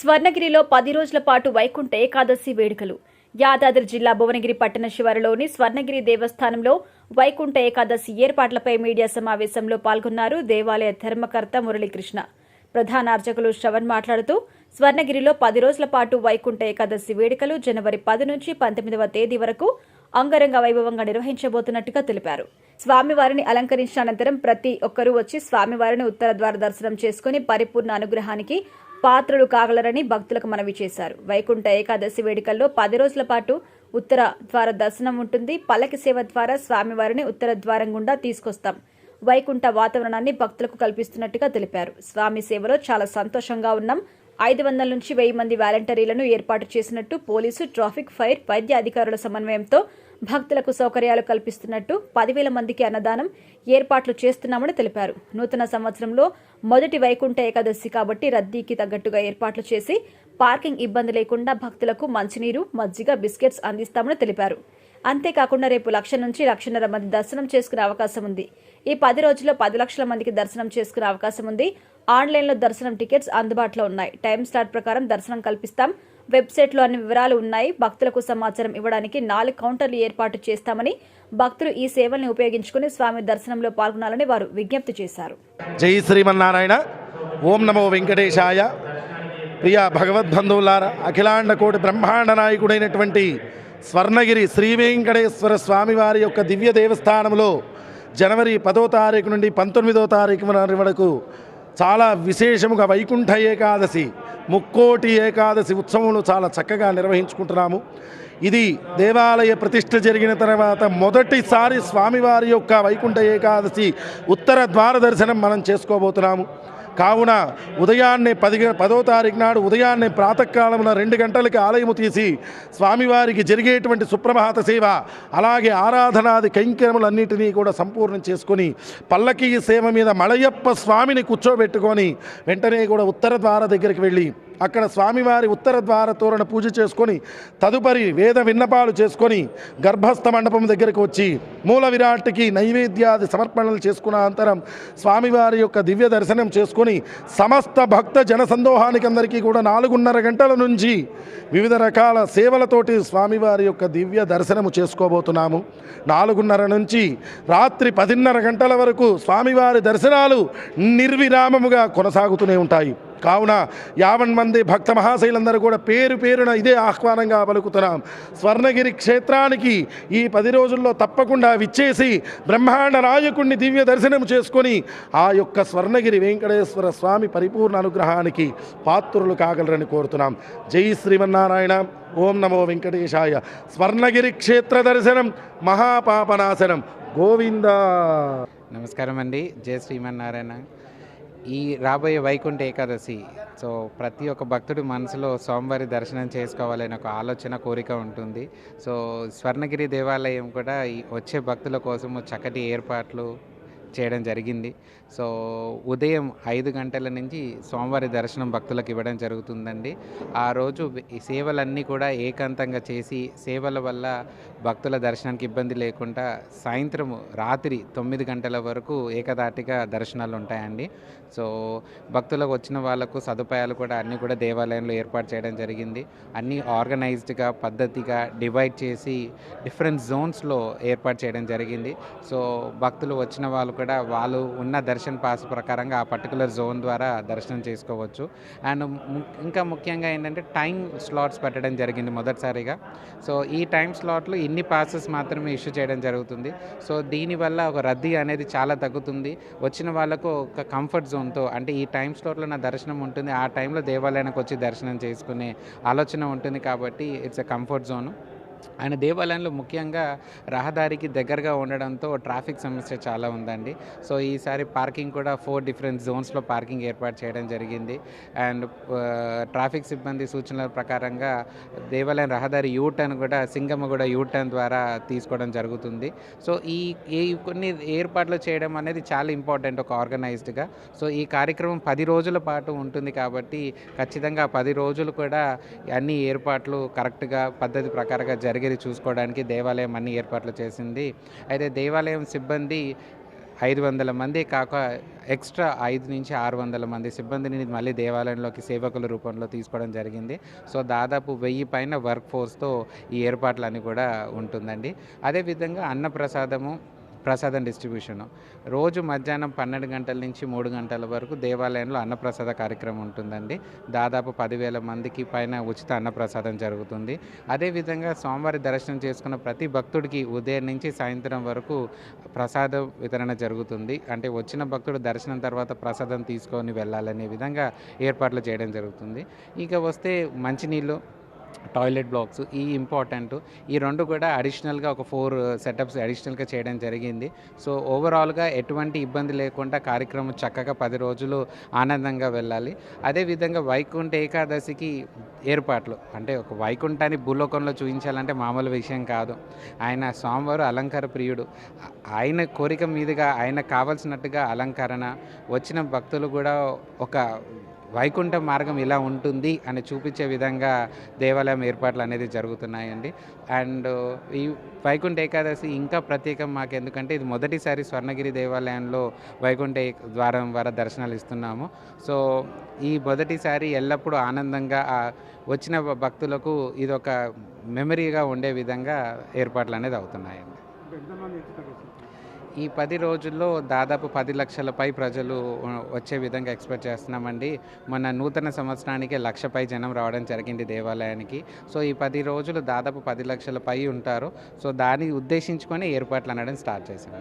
స్వర్ణగిరిలో పది రోజుల పాటు వైకుంఠ ఏకాదశి వేడుకలు. యాదాద్రి జిల్లా భువనగిరి పట్టణ శివారులోని స్వర్ణగిరి దేవస్థానంలో వైకుంఠ ఏకాదశి ఏర్పాట్లపై మీడియా సమావేశంలో పాల్గొన్నారు దేవాలయ ధర్మకర్త మురళీకృష్ణ. ప్రధాన అర్చకులు శ్రవణ్ మాట్లాడుతూ స్వర్ణగిరిలో పది రోజుల పాటు వైకుంఠ ఏకాదశి వేడుకలు జనవరి పది నుంచి పంతొమ్మిదవ తేదీ వరకు అంగరంగ వైభవంగా నిర్వహించబోతున్నట్టుగా తెలిపారు. స్వామివారిని అలంకరించిన అనంతరం ప్రతి ఒక్కరూ వచ్చి స్వామివారిని ఉత్తర ద్వార దర్శనం చేసుకుని పరిపూర్ణ అనుగ్రహానికి పాత్రలు కాగలరని భక్తులకు మనవి చేశారు. వైకుంఠ ఏకాదశి వేడుకల్లో పది రోజుల పాటు ఉత్తర ద్వార దర్శనం ఉంటుంది. పల్లకి సేవ ద్వారా స్వామివారిని ఉత్తర ద్వారం గుండా తీసుకొస్తాం. వైకుంఠ వాతావరణాన్ని భక్తులకు కల్పిస్తున్నట్టుగా తెలిపారు. స్వామి సేవలో చాలా సంతోషంగా ఉన్నాం. ఐదు వందల నుంచి వెయ్యి మంది వాలంటీర్లను ఏర్పాటు చేసినట్టు పోలీసు ట్రాఫిక్ ఫైర్ వైద్య అధికారుల సమన్వయంతో భక్తులకు సౌకర్యాలు కల్పిస్తున్నట్టు పదివేల మందికి అన్నదానం ఏర్పాట్లు చేస్తున్నామని తెలిపారు. నూతన సంవత్సరంలో మొదటి వైకుంఠ ఏకాదశి కాబట్టి రద్దీకి తగ్గట్టుగా ఏర్పాట్లు చేసి పార్కింగ్ ఇబ్బంది లేకుండా భక్తులకు మంచినీరు మజ్జిగ బిస్కెట్స్ అందిస్తామని తెలిపారు. అంతేకాకుండా రేపు లక్ష నుంచి లక్షన్నర మంది దర్శనం చేసుకునే అవకాశం ఉంది. ఈ పది రోజుల్లో పది లక్షల మందికి దర్శనం చేసుకునే అవకాశం ఉంది. ఆన్లైన్లో దర్శనం టికెట్స్ అందుబాటులో ఉన్నాయి. టైం స్లాట్ ప్రకారం దర్శనం కల్పిస్తాం. వెబ్సైట్లో అన్ని వివరాలు ఉన్నాయి. భక్తులకు సమాచారం ఇవ్వడానికి నాలుగు కౌంటర్లు ఏర్పాటు చేస్తామని భక్తులు ఈ సేవల్ని ఉపయోగించుకుని స్వామి దర్శనంలో పాల్గొనాలని వారు విజ్ఞప్తి చేశారు. జై శ్రీమన్నారాయణ. ఓం నమో వెంకటేశాయ. ప్రియ భగవద్బంధువులార అఖిలాండ కోటి బ్రహ్మాండ నాయకుడైనటువంటి స్వర్ణగిరి శ్రీ వెంకటేశ్వర స్వామివారి యొక్క దివ్య దేవస్థానంలో జనవరి పదో తారీఖు నుండి పంతొమ్మిదో తారీఖు వరకు చాలా విశేషముగా వైకుంఠ ఏకాదశి ముక్కోటి ఏకాదశి ఉత్సవములు చాలా చక్కగా నిర్వహించుకుంటున్నాము. ఇది దేవాలయ ప్రతిష్ఠ జరిగిన తర్వాత మొదటిసారి స్వామివారి యొక్క వైకుంఠ ఏకాదశి ఉత్తర ద్వార దర్శనం మనం చేసుకోబోతున్నాము. కావున ఉదయాన్నే పది పదో తారీఖు నాడు ఉదయాన్నే ప్రాతకాలంలో రెండు గంటలకి ఆలయము తీసి స్వామివారికి జరిగేటువంటి సుప్రభాత సేవ అలాగే ఆరాధనాది కైంకర్యములన్నిటినీ కూడా సంపూర్ణం చేసుకొని పల్లకీ సేవ మీద మలయప్ప స్వామిని కూర్చోబెట్టుకొని వెంటనే కూడా ఉత్తర ద్వార దగ్గరికి వెళ్ళి అక్కడ స్వామివారి ఉత్తర ద్వార తోరణ పూజ చేసుకొని తదుపరి వేద విన్నపాలు చేసుకొని గర్భస్థ మండపం దగ్గరకు వచ్చి మూల విరాట్కి నైవేద్యాది సమర్పణలు చేసుకున్న అంతరం స్వామివారి యొక్క దివ్య దర్శనం చేసుకొని సమస్త భక్త జన సందోహానికి అందరికీ కూడా నాలుగున్నర గంటల నుంచి వివిధ రకాల సేవలతోటి స్వామివారి యొక్క దివ్య దర్శనము చేసుకోబోతున్నాము. నాలుగున్నర నుంచి రాత్రి పదిన్నర గంటల వరకు స్వామివారి దర్శనాలు నిర్విరామముగా కొనసాగుతూనే ఉంటాయి. కావున యావన్ మంది భక్త మహాశైలందరూ కూడా పేరు పేరున ఇదే ఆహ్వానంగా పలుకుతున్నాం. స్వర్ణగిరి క్షేత్రానికి ఈ పది రోజుల్లో తప్పకుండా విచ్చేసి బ్రహ్మాండ నాయకుణ్ణి దివ్య దర్శనం చేసుకొని ఆ యొక్క స్వర్ణగిరి వెంకటేశ్వర స్వామి పరిపూర్ణ అనుగ్రహానికి పాత్రులు కాగలరని కోరుతున్నాం. జై శ్రీమన్నారాయణ. ఓం నమో వెంకటేశాయ. స్వర్ణగిరి క్షేత్ర దర్శనం మహాపాపనాశనం. గోవిందా. నమస్కారం అండి జయ శ్రీమన్నారాయణ. ఈ రాబోయే వైకుంఠ ఏకాదశి. సో ప్రతి ఒక్క భక్తుడి మనసులో స్వామివారి దర్శనం చేసుకోవాలని ఒక ఆలోచన కోరిక ఉంటుంది. సో స్వర్ణగిరి దేవాలయం కూడా ఈ వచ్చే భక్తుల కోసము చక్కటి ఏర్పాట్లు చేయడం జరిగింది. సో ఉదయం ఐదు గంటల నుంచి స్వామివారి దర్శనం భక్తులకు ఇవ్వడం జరుగుతుందండి. ఆ రోజు ఈ సేవలన్నీ కూడా ఏకాంతంగా చేసి సేవల వల్ల భక్తుల దర్శనానికి ఇబ్బంది లేకుండా సాయంత్రం రాత్రి తొమ్మిది గంటల వరకు ఏకదాటిగా దర్శనాలు ఉంటాయండి. సో భక్తులకు వచ్చిన వాళ్ళకు సదుపాయాలు కూడా అన్నీ కూడా దేవాలయంలో ఏర్పాటు చేయడం జరిగింది. అన్నీ ఆర్గనైజ్డ్గా పద్ధతిగా డివైడ్ చేసి డిఫరెంట్ జోన్స్లో ఏర్పాటు చేయడం జరిగింది. సో భక్తులు వచ్చిన వాళ్ళు కూడా వాళ్ళు ఉన్న దర్శన్ పాస్ ప్రకారంగా ఆ పర్టికులర్ జోన్ ద్వారా దర్శనం చేసుకోవచ్చు. అండ్ ఇంకా ముఖ్యంగా ఏంటంటే టైం స్లాట్స్ పెట్టడం జరిగింది మొదటిసారిగా. సో ఈ టైం స్లాట్లు ఇన్ని పాసెస్ మాత్రమే ఇష్యూ చేయడం జరుగుతుంది. సో దీనివల్ల ఒక రద్దీ అనేది చాలా తగ్గుతుంది. వచ్చిన వాళ్ళకు ఒక కంఫర్ట్ జోన్తో అంటే ఈ టైం స్లాట్లో నా దర్శనం ఉంటుంది ఆ టైంలో దేవాలయానికి వచ్చి దర్శనం చేసుకునే ఆలోచన ఉంటుంది కాబట్టి ఇట్స్ ఎ కంఫర్ట్ జోను. ఆయన దేవాలయంలో ముఖ్యంగా రహదారికి దగ్గరగా ఉండడంతో ట్రాఫిక్ సమస్య చాలా ఉందండి. సో ఈసారి పార్కింగ్ కూడా ఫోర్ డిఫరెంట్ జోన్స్లో పార్కింగ్ ఏర్పాటు చేయడం జరిగింది. అండ్ ట్రాఫిక్ సిబ్బంది సూచనల ప్రకారంగా దేవాలయం రహదారి యూ టర్న్ కూడా సింగమ్మగూడ యూ టర్న్ ద్వారా తీసుకోవడం జరుగుతుంది. సో ఈ ఈ కొన్ని ఏర్పాట్లు చేయడం అనేది చాలా ఇంపార్టెంట్ ఒక ఆర్గనైజ్డ్గా. సో ఈ కార్యక్రమం పది రోజుల పాటు ఉంటుంది కాబట్టి ఖచ్చితంగా పది రోజులు కూడా అన్ని ఏర్పాట్లు కరెక్ట్గా పద్ధతి ప్రకారంగా జరిగేది చూసుకోవడానికి దేవాలయం అన్ని ఏర్పాట్లు చేసింది. అయితే దేవాలయం సిబ్బంది ఐదు వందల మంది కాక ఎక్స్ట్రా ఐదు నుంచి ఆరు వందల మంది సిబ్బందిని మళ్ళీ దేవాలయంలోకి సేవకుల రూపంలో తీసుకోవడం జరిగింది. సో దాదాపు వెయ్యి పైన వర్క్ ఫోర్స్తో ఈ ఏర్పాట్లన్నీ కూడా ఉంటుందండి. అదేవిధంగా అన్నప్రసాదము ప్రసాదం డిస్ట్రిబ్యూషను. రోజు మధ్యాహ్నం పన్నెండు గంటల నుంచి మూడు గంటల వరకు దేవాలయంలో అన్నప్రసాద కార్యక్రమం ఉంటుందండి. దాదాపు పదివేల మందికి పైన ఉచిత అన్నప్రసాదం జరుగుతుంది. అదేవిధంగా స్వామివారి దర్శనం చేసుకున్న ప్రతి భక్తుడికి ఉదయం నుంచి సాయంత్రం వరకు ప్రసాదం వితరణ జరుగుతుంది. అంటే వచ్చిన భక్తుడు దర్శనం తర్వాత ప్రసాదం తీసుకొని వెళ్ళాలనే విధంగా ఏర్పాట్లు చేయడం జరుగుతుంది. ఇక వస్తే మంచినీళ్ళు టాయిలెట్ బ్లాక్స్ ఈ ఇంపార్టెంట్. ఈ రెండు కూడా అడిషనల్గా ఒక ఫోర్ సెటప్స్ అడిషనల్గా చేయడం జరిగింది. సో ఓవరాల్గా ఎటువంటి ఇబ్బంది లేకుండా కార్యక్రమం చక్కగా పది రోజులు ఆనందంగా వెళ్ళాలి. అదేవిధంగా వైకుంఠ ఏకాదశికి ఏర్పాట్లు. అంటే ఒక వైకుంఠాన్ని భూలోకంలో చూపించాలంటే మామూలు విషయం కాదు. ఆయన స్వామివారు అలంకార ప్రియుడు. ఆయన కోరిక మీదుగా ఆయన కావలసినట్టుగా అలంకరణ. వచ్చిన భక్తులు కూడా ఒక వైకుంఠ మార్గం ఇలా ఉంటుంది అని చూపించే విధంగా దేవాలయం ఏర్పాట్లు అనేది జరుగుతున్నాయండి. అండ్ ఈ వైకుంఠ ఏకాదశి ఇంకా ప్రత్యేకం మాకు ఎందుకంటే ఇది మొదటిసారి స్వర్ణగిరి దేవాలయంలో వైకుంఠ ద్వారం ద్వారా దర్శనాలు ఇస్తున్నాము. సో ఈ మొదటిసారి ఎల్లప్పుడూ ఆనందంగా వచ్చిన భక్తులకు ఇది ఒక మెమరీగా ఉండే విధంగా ఏర్పాట్లు అనేది అవుతున్నాయండి. ఈ పది రోజుల్లో దాదాపు పది లక్షలపై ప్రజలు వచ్చే విధంగా ఎక్స్పెక్ట్ చేస్తున్నామండి. మన నూతన సంవత్సరానికి లక్షపై జనం రావడం జరిగింది దేవాలయానికి. సో ఈ పది రోజులు దాదాపు పది లక్షలపై ఉంటారు. సో దాన్ని ఉద్దేశించుకొని ఏర్పాట్లు అనడం స్టార్ట్ చేశాము